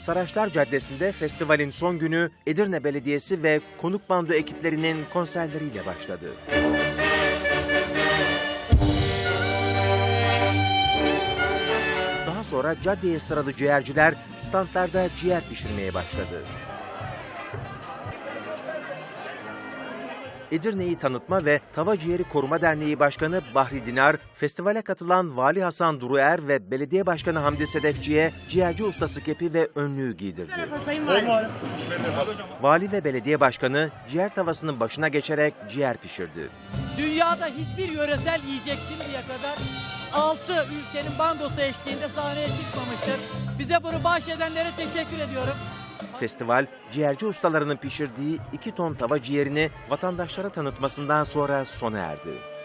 Saraçlar Caddesi'nde festivalin son günü Edirne Belediyesi ve konuk bando ekiplerinin konserleriyle başladı. Daha sonra caddeye sıralı ciğerciler standlarda ciğer pişirmeye başladı. Edirne'yi Tanıtma ve Tava Ciğeri Koruma Derneği Başkanı Bahri Dinar, festivale katılan Vali Hasan Duruer ve Belediye Başkanı Hamdi Sedefçi'ye ciğerci ustası kepi ve önlüğü giydirdi. Vali ve belediye başkanı ciğer tavasının başına geçerek ciğer pişirdi. Dünyada hiçbir yöresel yiyecek şimdiye kadar 6 ülkenin bandosu eşliğinde sahneye çıkmamıştır. Bize bunu bahşedenlere teşekkür ediyorum. Festival, ciğerci ustalarının pişirdiği 2 ton tava ciğerini vatandaşlara tanıtmasından sonra sona erdi.